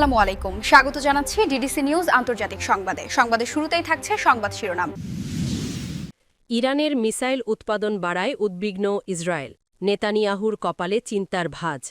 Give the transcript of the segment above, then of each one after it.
আসসালামু আলাইকুম। স্বাগত জানাচ্ছি ডিডিসি নিউজ আন্তর্জাতিক সংবাদে। সংবাদের শুরুতেই থাকছে সংবাদ শিরোনাম। ইরানের মিসাইল উৎপাদন বাড়ায় উদ্বিগ্ন ইসরায়েল। নেতানিয়াহুর কপালে চিন্তার ভাঁজ।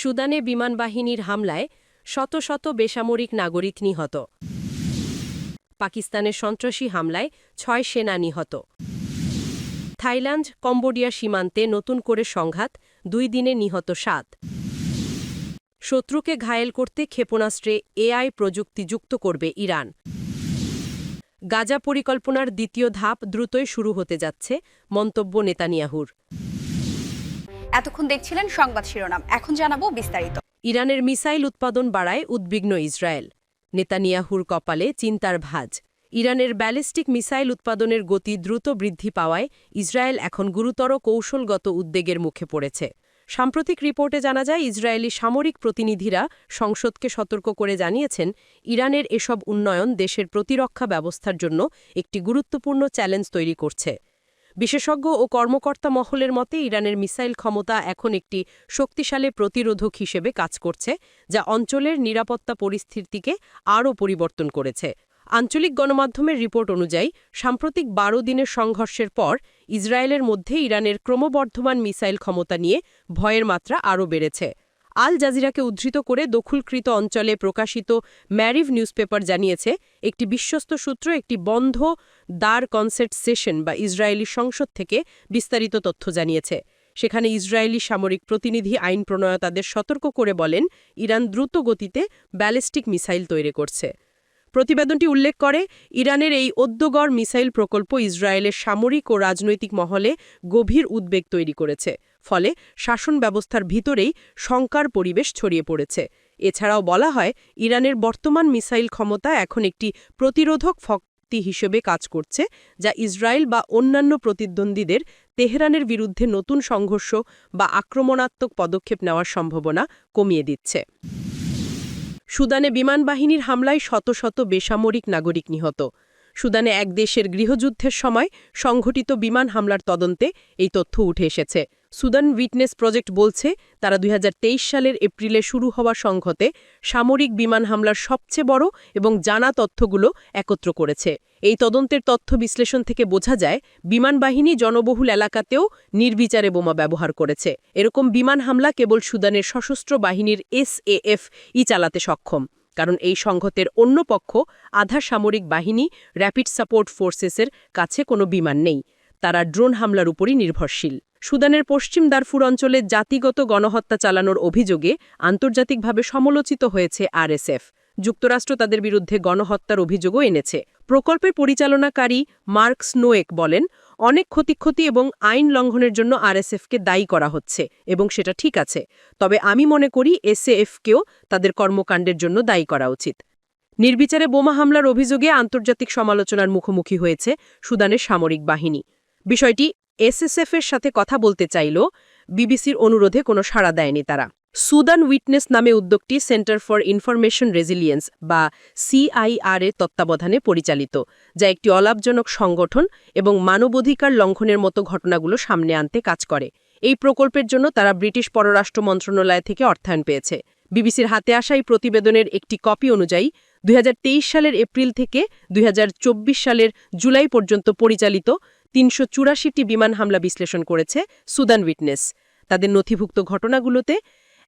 সুদানে বিমানবাহিনীর হামলায় শত শত বেসামরিক নাগরিক নিহত। পাকিস্তানের সন্ত্রাসী হামলায় ছয় সেনা নিহত। থাইল্যান্ড কম্বোডিয়া সীমান্তে নতুন করে সংঘাত, দুই দিনে নিহত সাত। শত্রুকে ঘায়েল করতে ক্ষেপণাস্ত্রে এআই প্রযুক্তি যুক্ত করবে ইরান। গাজা পরিকল্পনার দ্বিতীয় ধাপ দ্রুতই শুরু হতে যাচ্ছে মন্তব্য নেতানিয়াহুর। এতক্ষণ দেখছিলেন সংবাদ শিরোনাম এখন জানাব বিস্তারিত। ইরানের মিসাইল উৎপাদন বাড়ায় উদ্বিগ্ন ইসরায়েল। নেতানিয়াহুর কপালে চিন্তার ভাঁজ। ইরানের ব্যালিস্টিক মিসাইল উৎপাদনের গতি দ্রুত বৃদ্ধি পাওয়ায় ইসরায়েল এখন গুরুতর কৌশলগত উদ্বেগের মুখে পড়েছে। সাম্প্রতিক রিপোর্টে জানা যায়, ইসরায়েলি সামরিক প্রতিনিধিরা সংসদকে সতর্ক করে জানিয়েছেন, ইরানের এসব উন্নয়ন দেশের প্রতিরক্ষা ব্যবস্থার জন্য একটি গুরুত্বপূর্ণ চ্যালেঞ্জ তৈরি করছে। বিশেষজ্ঞ ও কর্মকর্তা মহলের মতে, ইরানের মিসাইল ক্ষমতা এখন একটি শক্তিশালী প্রতিরোধক হিসেবে কাজ করছে, যা অঞ্চলের নিরাপত্তা পরিস্থিতিকে আরও পরিবর্তন করেছে। আঞ্চলিক গণমাধ্যমের রিপোর্ট অনুযায়ী, সাম্প্রতিক বারো দিনের সংঘর্ষের পর ইসরায়েলের মধ্যে ইরানের ক্রমবর্ধমান মিসাইল ক্ষমতা নিয়ে ভয়ের মাত্রা আরও বেড়েছে। আল জাজিরাকে উদ্ধৃত করে দখলকৃত অঞ্চলে প্রকাশিত ম্যারিভ নিউজপেপার জানিয়েছে, একটি বিশ্বস্ত সূত্র একটি বন্ধ দ্বার কনসের্ট সেশন বা ইসরায়েলি সংসদ থেকে বিস্তারিত তথ্য জানিয়েছে। সেখানে ইসরায়েলি সামরিক প্রতিনিধি আইন প্রণয়তাদের সতর্ক করে বলেন, ইরান দ্রুত গতিতে ব্যালিস্টিক মিসাইল তৈরি করছে। প্রতিবেদনটি উল্লেখ করে, ইরানের এই অদ্যগড় মিসাইল প্রকল্প ইসরায়েলের সামরিক ও রাজনৈতিক মহলে গভীর উদ্বেগ তৈরি করেছে, ফলে শাসন ব্যবস্থার ভিতরেই শঙ্কার পরিবেশ ছড়িয়ে পড়েছে। এছাড়াও বলা হয়, ইরানের বর্তমান মিসাইল ক্ষমতা এখন একটি প্রতিরোধক শক্তি হিসেবে কাজ করছে, যা ইসরায়েল বা অন্যান্য প্রতিদ্বন্দ্বীদের তেহরানের বিরুদ্ধে নতুন সংঘর্ষ বা আক্রমণাত্মক পদক্ষেপ নেওয়ার সম্ভাবনা কমিয়ে দিচ্ছে। সুদানে বিমানবাহিনীর হামলায় শত শত বেসামরিক নাগরিক নিহত। সুদানে এক দেশের গৃহযুদ্ধের সময় সংঘটিত বিমান হামলার তদন্তে এই তথ্য উঠে এসেছে। সুদান উইটনেস প্রজেক্ট বলছে, তারা দুই হাজার তেইশ সালের এপ্রিলে শুরু হওয়া সংঘতে সামরিক বিমান হামলার সবচেয়ে বড় এবং জানা তথ্যগুলো একত্র করেছে। এই তদন্তের তথ্য বিশ্লেষণ থেকে বোঝা যায় বিমানবাহিনী জনবহুল এলাকাতেও নির্বিচারে বোমা ব্যবহার করেছে। এরকম বিমান হামলা কেবল সুদানের সশস্ত্র বাহিনীর এসএএফ ই চালাতে সক্ষম, কারণ এই সংঘতের অন্য পক্ষ আধা সামরিক বাহিনী, র্যাপিড সাপোর্ট ফোর্সেসের কাছে কোনো বিমান নেই। তারা ড্রোন হামলার উপরই নির্ভরশীল। সুদানের পশ্চিম দারফুর অঞ্চলে জাতিগত গণহত্যা চালানোর অভিযোগে আন্তর্জাতিকভাবে সমালোচিত হয়েছে আরএসএফ। যুক্তরাষ্ট্র তাদের বিরুদ্ধে গণহত্যার অভিযোগও এনেছে। প্রকল্পের পরিচালনাকারী মার্ক স্নোয়েক বলেন, অনেক ক্ষতিক্ষতি এবং আইন লঙ্ঘনের জন্য আরএসএফকে দায়ী করা হচ্ছে এবং সেটা ঠিক আছে। তবে আমি মনে করি এসএএফকেও তাদের কর্মকাণ্ডের জন্য দায়ী করা উচিত। নির্বিচারে বোমা হামলার অভিযোগে আন্তর্জাতিক সমালোচনার মুখোমুখি হয়েছে সুদানের সামরিক বাহিনী। বিষয়টি এসএসএফের সাথে কথা বলতে চাইল বিবিসির অনুরোধে কোনো সাড়া দেয়নি তারা। সুদান উইটনেস নামে উদ্যোগটি সেন্টার ফর ইনফরমেশন রেজিলিয়েন্স বা সিআইআর এর তত্ত্বাবধানে পরিচালিত, যা একটি অলাভজনক সংগঠন এবং মানবাধিকার লঙ্ঘনের মতো ঘটনাগুলো সামনে আনতে কাজ করে। এই প্রকল্পের জন্য তারা ব্রিটিশ পররাষ্ট্র মন্ত্রণালয় থেকে অর্থায়ন পেয়েছে। বিবিসির হাতে আসা এই প্রতিবেদনের একটি কপি অনুযায়ী দুই হাজার তেইশ সালের এপ্রিল থেকে দুই হাজার চব্বিশ সালের জুলাই পর্যন্ত পরিচালিত তিনশো চুরাশিটি বিমান হামলা বিশ্লেষণ করেছে সুদান উইটনেস। তাদের নথিভুক্ত ঘটনাগুলোতে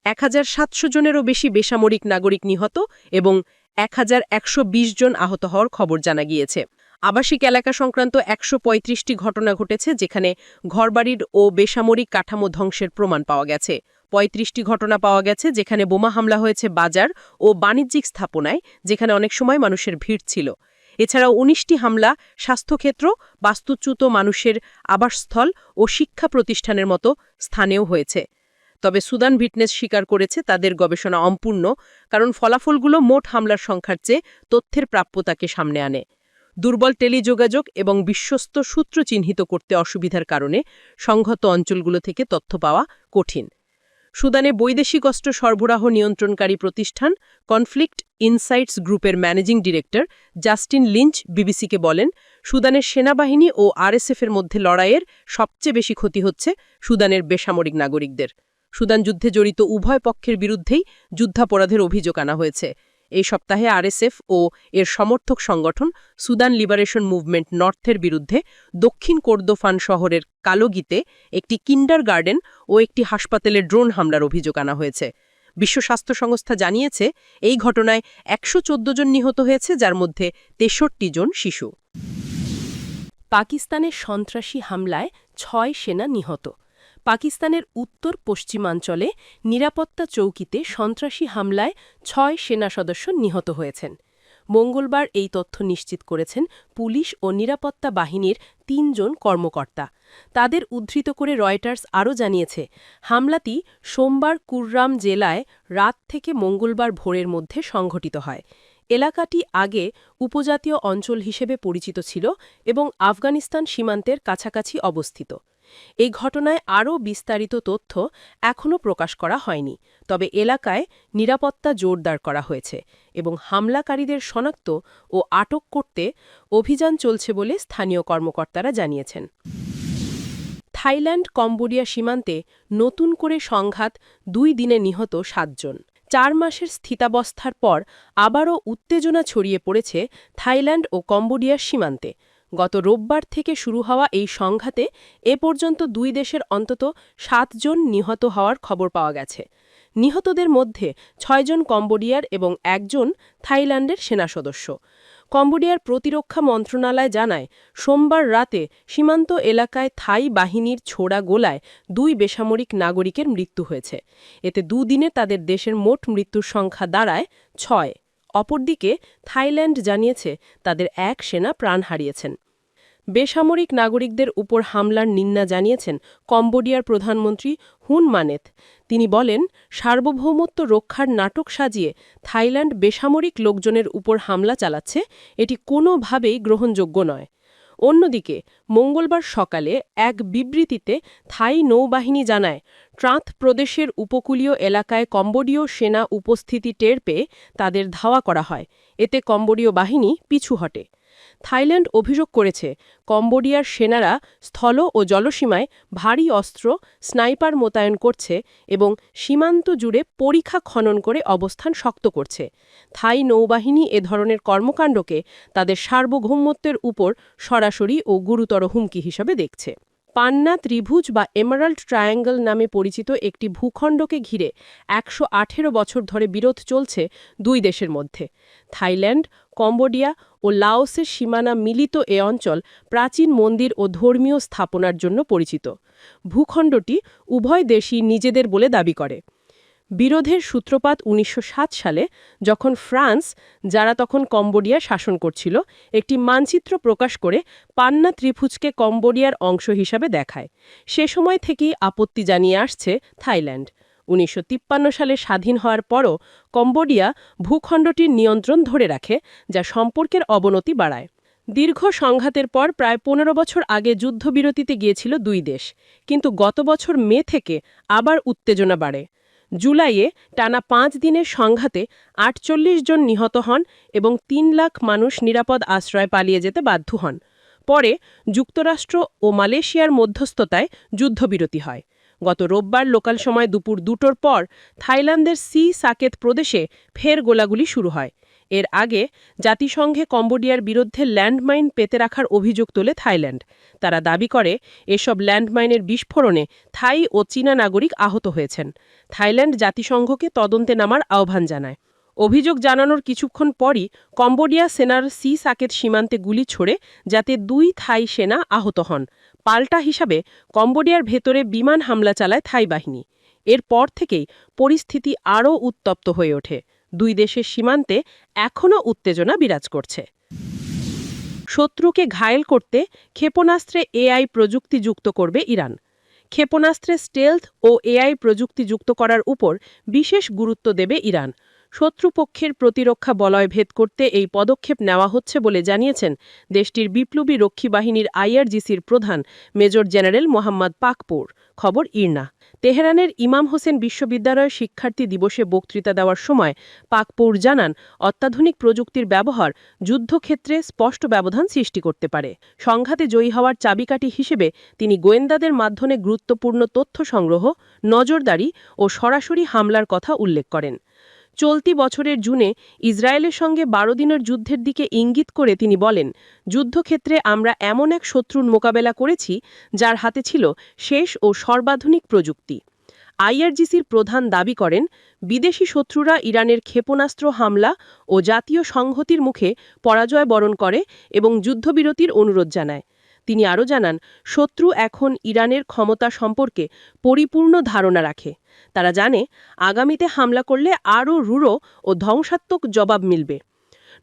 এক সাতশো জনেরও বেশি বেসামরিক নাগরিক নিহত এবং এক হাজার একশো জন আহত হওয়ার খবর জানা গিয়েছে। আবাসিক এলাকা সংক্রান্ত একশো ঘটনা ঘটেছে যেখানে ঘরবাড়ির ও বেসামরিক কাঠামো ধ্বংসের প্রমাণ পাওয়া গেছে। পঁয়ত্রিশটি ঘটনা পাওয়া গেছে যেখানে বোমা হামলা হয়েছে বাজার ও বাণিজ্যিক স্থাপনায়, যেখানে অনেক সময় মানুষের ভিড় ছিল। এছাড়াও উনিশটি হামলা, স্বাস্থ্যক্ষেত্র, বাস্তুচ্যুত মানুষের আবাসস্থল ও শিক্ষা প্রতিষ্ঠানের মতো স্থানেও হয়েছে। তবে সুদান ভিটনেস স্বীকার করেছে তাদের গবেষণা অম্পূর্ণ, কারণ ফলাফলগুলো মোট হামলার সংখ্যার চেয়ে তথ্যের প্রাপ্যতাকে সামনে আনে। দুর্বল টেলিযোগাযোগ এবং বিশ্বস্ত সূত্র চিহ্নিত করতে অসুবিধার কারণে সংহত অঞ্চলগুলো থেকে তথ্য পাওয়া কঠিন। সুদানে বৈদেশিক অস্ত্র সরবরাহ নিয়ন্ত্রণকারী প্রতিষ্ঠান কনফ্লিক্ট ইনসাইটস গ্রুপের ম্যানেজিং ডিরেক্টর জাস্টিন লিঞ্চ বিবিসিকে বলেন, সুদানের সেনাবাহিনী ও আরএসএফের মধ্যে লড়াইয়ের সবচেয়ে বেশি ক্ষতি হচ্ছে সুদানের বেসামরিক নাগরিকদের। সুদান যুদ্ধে জড়িত উভয় পক্ষের বিরুদ্ধেই যুদ্ধাপরাধের অভিযোগ আনা হয়েছে। এই সপ্তাহে আরএসএফ ও এর সমর্থক সংগঠন সুদান লিবারেশন মুভমেন্ট নর্থের বিরুদ্ধে দক্ষিণ কোর্দোফান শহরের কালোগিতে একটি কিন্ডার গার্ডেন ও একটি হাসপাতালে ড্রোন হামলার অভিযোগ আনা হয়েছে। বিশ্ব স্বাস্থ্য সংস্থা জানিয়েছে, এই ঘটনায় একশো চোদ্দ জন নিহত হয়েছে, যার মধ্যে তেষট্টি জন শিশু। পাকিস্তানের সন্ত্রাসী হামলায় ছয় সেনা নিহত। পাকিস্তানের উত্তর পশ্চিমাঞ্চলে নিরাপত্তা চৌকিতে সন্ত্রাসী হামলায় ছয় সেনা সদস্য নিহত হয়েছেন। মঙ্গলবার এই তথ্য নিশ্চিত করেছেন পুলিশ ও নিরাপত্তা বাহিনীর তিনজন কর্মকর্তা। তাদের উদ্ধৃত করে রয়টার্স আরও জানিয়েছে, হামলাটি সোমবার কুররাম জেলায় রাত থেকে মঙ্গলবার ভোরের মধ্যে সংঘটিত হয়। এলাকাটি আগে উপজাতীয় অঞ্চল হিসেবে পরিচিত ছিল এবং আফগানিস্তান সীমান্তের কাছাকাছি অবস্থিত। এই ঘটনায় আরও বিস্তারিত তথ্য এখনও প্রকাশ করা হয়নি, তবে এলাকায় নিরাপত্তা জোরদার করা হয়েছে এবং হামলাকারীদের শনাক্ত ও আটক করতে অভিযান চলছে বলে স্থানীয় কর্মকর্তারা জানিয়েছেন। থাইল্যান্ড, কম্বোডিয়া সীমান্তে নতুন করে সংঘাত দুই দিনে নিহত সাতজন। চার মাসের স্থিতাবস্থার পর আবারও উত্তেজনা ছড়িয়ে পড়েছে থাইল্যান্ড ও কম্বোডিয়ার সীমান্তে। গত রোববার থেকে শুরু হওয়া এই সংঘাতে এ পর্যন্ত দুই দেশের অন্তত সাতজন নিহত হওয়ার খবর পাওয়া গেছে। নিহতদের মধ্যে ছয়জন কম্বোডিয়ার এবং একজন থাইল্যান্ডের সেনা সদস্য। কম্বোডিয়ার প্রতিরক্ষা মন্ত্রণালয় জানায়, সোমবার রাতে সীমান্ত এলাকায় থাই বাহিনীর ছোড়া গোলায় দুই বেসামরিক নাগরিকের মৃত্যু হয়েছে। এতে দুদিনে তাদের দেশের মোট মৃত্যুর সংখ্যা দাঁড়ায় ছয়। অপরদিকে থাইল্যান্ড জানিয়েছে তাদের এক সেনা প্রাণ হারিয়েছেন। বেসামরিক নাগরিকদের উপর হামলার নিন্দা জানিয়েছেন কম্বোডিয়ার প্রধানমন্ত্রী হুন মানেত। তিনি বলেন, সার্বভৌমত্ব রক্ষার নাটক সাজিয়ে থাইল্যান্ড বেসামরিক লোকজনের উপর হামলা চালাচ্ছে, এটি কোনোভাবেই গ্রহণযোগ্য নয়। অন্যদিকে, মঙ্গলবার সকালে এক বিবৃতিতে থাই নৌবাহিনী জানায় ট্রাঁত প্রদেশের উপকূলীয় এলাকায় কম্বোডীয় সেনা উপস্থিতি টের পেয়ে তাদের ধাওয়া করা হয়। এতে কম্বোডীয় বাহিনী পিছু হটে। থাইল্যান্ড অভিযোগ করেছে, কম্বোডিয়ার সেনারা স্থল ও জলসীমায় ভারী অস্ত্র, স্নাইপার মোতায়েন করছে এবং সীমান্ত জুড়ে পরীক্ষা খনন করে অবস্থান শক্ত করছে। থাই নৌবাহিনী এ ধরনের কর্মকাণ্ডকে তাদের সার্বভৌমত্বের উপর সরাসরি ও গুরুতর হুমকি হিসাবে দেখছে। পান্না ত্রিভুজ বা এমারাল্ড ট্রায়াঙ্গল নামে পরিচিত একটি ভূখণ্ডকে ঘিরে একশো আঠেরো বছর ধরে বিরোধ চলছে দুই দেশের মধ্যে। থাইল্যান্ড, কম্বোডিয়া ও লাওসের সীমানা মিলিত এ অঞ্চল প্রাচীন মন্দির ও ধর্মীয় স্থাপনার জন্য পরিচিত। ভূখণ্ডটি উভয় দেশই নিজেদের বলে দাবি করে। বিরোধের সূত্রপাত উনিশশো সাত সালে, যখন ফ্রান্স, যারা তখন কম্বোডিয়া শাসন করছিল, একটি মানচিত্র প্রকাশ করে পান্না ত্রিভুজকে কম্বোডিয়ার অংশ হিসাবে দেখায়। সে সময় থেকেই আপত্তি জানিয়ে আসছে থাইল্যান্ড। উনিশশো তিপ্পান্ন সালে স্বাধীন হওয়ার পরও কম্বোডিয়া ভূখণ্ডটির নিয়ন্ত্রণ ধরে রাখে, যা সম্পর্কের অবনতি বাড়ায়। দীর্ঘ সংঘাতের পর প্রায় পনেরো বছর আগে যুদ্ধবিরতিতে গিয়েছিল দুই দেশ। কিন্তু গত বছর মে থেকে আবার উত্তেজনা বাড়ে। জুলাইয়ে টানা পাঁচ দিনের সংঘাতে আটচল্লিশ জন নিহত হন এবং তিন লাখ মানুষ নিরাপদ আশ্রয় পালিয়ে যেতে বাধ্য হন। পরে যুক্তরাষ্ট্র ও মালয়েশিয়ার মধ্যস্থতায় যুদ্ধবিরতি হয়। গত রোববার লোকাল সময় দুপুর দুটোর পর থাইল্যান্ডের সি সাকেত প্রদেশে ফের গোলাগুলি শুরু হয়। এর আগে জাতিসংঘে কম্বোডিয়ার বিরুদ্ধে ল্যান্ডমাইন পেতে রাখার অভিযোগ তোলে থাইল্যান্ড। তারা দাবি করে, এসব ল্যান্ডমাইনের বিস্ফোরণে থাই ও চীনা নাগরিক আহত হয়েছেন। থাইল্যান্ড জাতিসংঘকে তদন্তে নামার আহ্বান জানায়। অভিযোগ জানানোর কিছুক্ষণ পরই কম্বোডিয়া সেনার সি সাকেত সীমান্তে গুলি ছোড়ে, যাতে দুই থাই সেনা আহত হন। পাল্টা হিসাবে কম্বোডিয়ার ভেতরে বিমান হামলা চালায় থাই বাহিনী। এরপর থেকেই পরিস্থিতি আরও উত্তপ্ত হয়ে ওঠে। দুই দেশের সীমান্তে এখনও উত্তেজনা বিরাজ করছে। শত্রুকে ঘায়েল করতে ক্ষেপণাস্ত্রে এআই প্রযুক্তি যুক্ত করবে ইরান। ক্ষেপণাস্ত্রে স্টেলথ ও এআই প্রযুক্তি যুক্ত করার উপর বিশেষ গুরুত্ব দেবে ইরান। শত্রুপক্ষের প্রতিরক্ষা বলয় ভেদ করতে এই পদক্ষেপ নেওয়া হচ্ছে বলে জানিয়েছেন দেশটির বিপ্লবী রক্ষী বাহিনীর আইআরজিসির প্রধান মেজর জেনারেল মোহাম্মদ পাকপুর। খবর ইরনা। তেহরানের ইমাম হোসেন বিশ্ববিদ্যালয়ের শিক্ষার্থী দিবসে বক্তৃতা দেওয়ার সময় পাকপুর জানান, অত্যাধুনিক প্রযুক্তির ব্যবহার যুদ্ধক্ষেত্রে স্পষ্ট ব্যবধান সৃষ্টি করতে পারে। সংঘাতে জয়ী হওয়ার চাবিকাঠি হিসেবে তিনি গোয়েন্দাদের মাধ্যমে গুরুত্বপূর্ণ তথ্য সংগ্রহ, নজরদারি ও সরাসরি হামলার কথা উল্লেখ করেন। চলতি বছরের জুনে ইসরায়েলের সঙ্গে বারো দিনের যুদ্ধের দিকে ইঙ্গিত করে তিনি বলেন, যুদ্ধক্ষেত্রে আমরা এমন এক শত্রুর মোকাবেলা করেছি যার হাতে ছিল শেষ ও সর্বাধুনিক প্রযুক্তি। আইআরজিসির প্রধান দাবি করেন, বিদেশি শত্রুরা ইরানের ক্ষেপণাস্ত্র হামলা ও জাতীয় সংহতির মুখে পরাজয় বরণ করে এবং যুদ্ধবিরতির অনুরোধ জানায়। তিনি আরও জানান, শত্রু এখন ইরানের ক্ষমতা সম্পর্কে পরিপূর্ণ ধারণা রাখে। তারা জানে, আগামীতে হামলা করলে আরও রূঢ় ও ধ্বংসাত্মক জবাব মিলবে।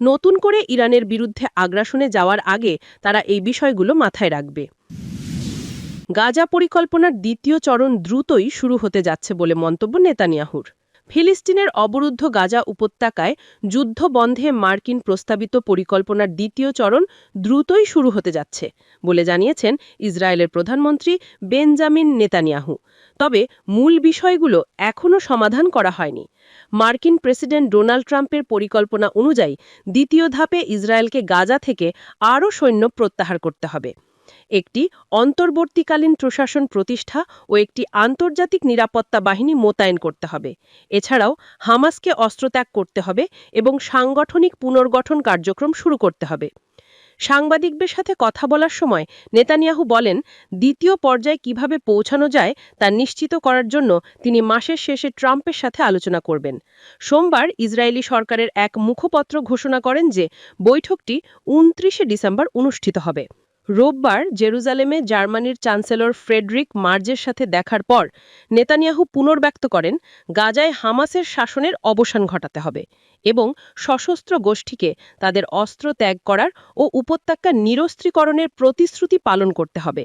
নতুন করে ইরানের বিরুদ্ধে আগ্রাসনে যাওয়ার আগে তারা এই বিষয়গুলো মাথায় রাখবে। গাজা পরিকল্পনার দ্বিতীয় চরণ দ্রুতই শুরু হতে যাচ্ছে বলে মন্তব্য নেতানিয়াহুর। ফিলিস্তিনের অবরুদ্ধ গাজা উপত্যকায় যুদ্ধ বন্ধে মার্কিন প্রস্তাবিত পরিকল্পনার দ্বিতীয় চরণ দ্রুতই শুরু হতে যাচ্ছে বলে জানিয়েছেন ইসরায়েলের প্রধানমন্ত্রী বেনজামিন নেতানিয়াহু। তবে মূল বিষয়গুলো এখনও সমাধান করা হয়নি। মার্কিন প্রেসিডেন্ট ডোনাল্ড ট্রাম্পের পরিকল্পনা অনুযায়ী দ্বিতীয় ধাপে ইসরায়েলকে গাজা থেকে আরও সৈন্য প্রত্যাহার করতে হবে। একটি অন্তর্বর্তীকালীন প্রশাসন প্রতিষ্ঠা ও একটি আন্তর্জাতিক নিরাপত্তা বাহিনী মোতায়েন করতে হবে। এছাড়াও হামাসকে অস্ত্রত্যাগ করতে হবে এবং সাংগঠনিক পুনর্গঠন কার্যক্রম শুরু করতে হবে। সাংবাদিকদের সাথে কথা বলার সময় নেতানিয়াহু বলেন, দ্বিতীয় পর্যায়ে কীভাবে পৌঁছানো যায় তা নিশ্চিত করার জন্য তিনি মাসের শেষে ট্রাম্পের সাথে আলোচনা করবেন। সোমবার ইসরায়েলি সরকারের এক মুখপত্র ঘোষণা করেন যে বৈঠকটি উনত্রিশে ডিসেম্বর অনুষ্ঠিত হবে। রোববার জেরুজালেমে জার্মানির চ্যান্সেলর ফ্রেডরিক মার্জের সাথে দেখার পর নেতানিয়াহু পুনর্ব্যক্ত করেন, গাজায় হামাসের শাসনের অবসান ঘটাতে হবে এবং সশস্ত্র গোষ্ঠীকে তাদের অস্ত্র ত্যাগ করার ও উপত্যকা নিরস্ত্রীকরণের প্রতিশ্রুতি পালন করতে হবে।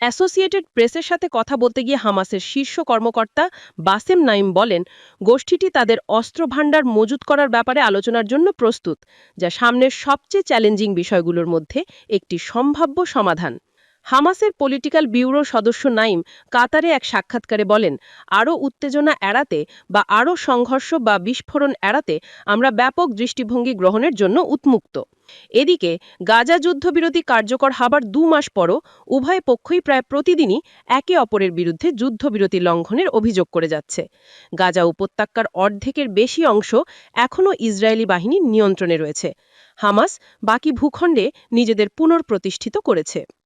অ্যাসোসিয়েটেড প্রেসের সাথে কথা বলতে গিয়ে হামাসের শীর্ষ কর্মকর্তা বাসেম নাইম বলেন, গোষ্ঠীটি তাদের অস্ত্রভাণ্ডার মজুত করার ব্যাপারে আলোচনার জন্য প্রস্তুত, যা সামনের সবচেয়ে চ্যালেঞ্জিং বিষয়গুলোর মধ্যে একটি সম্ভাব্য সমাধান। হামাসের পলিটিক্যাল ব্যুরো সদস্য নাইম কাতারে এক সাক্ষাৎকারে বলেন, আরও উত্তেজনা এড়াতে বা আরও সংঘর্ষ বা বিস্ফোরণ এড়াতে আমরা ব্যাপক দৃষ্টিভঙ্গি গ্রহণের জন্য উন্মুক্ত। এদিকে গাজা যুদ্ধবিরতি কার্যকর হবার দু মাস পরও উভয় পক্ষই প্রায় প্রতিদিনই একে অপরের বিরুদ্ধে যুদ্ধবিরতি লঙ্ঘনের অভিযোগ করে যাচ্ছে। গাজা উপত্যকার অর্ধেকের বেশি অংশ এখনও ইসরায়েলি বাহিনীর নিয়ন্ত্রণে রয়েছে। হামাস বাকি ভূখণ্ডে নিজেদের পুনর্প্রতিষ্ঠিত করেছে।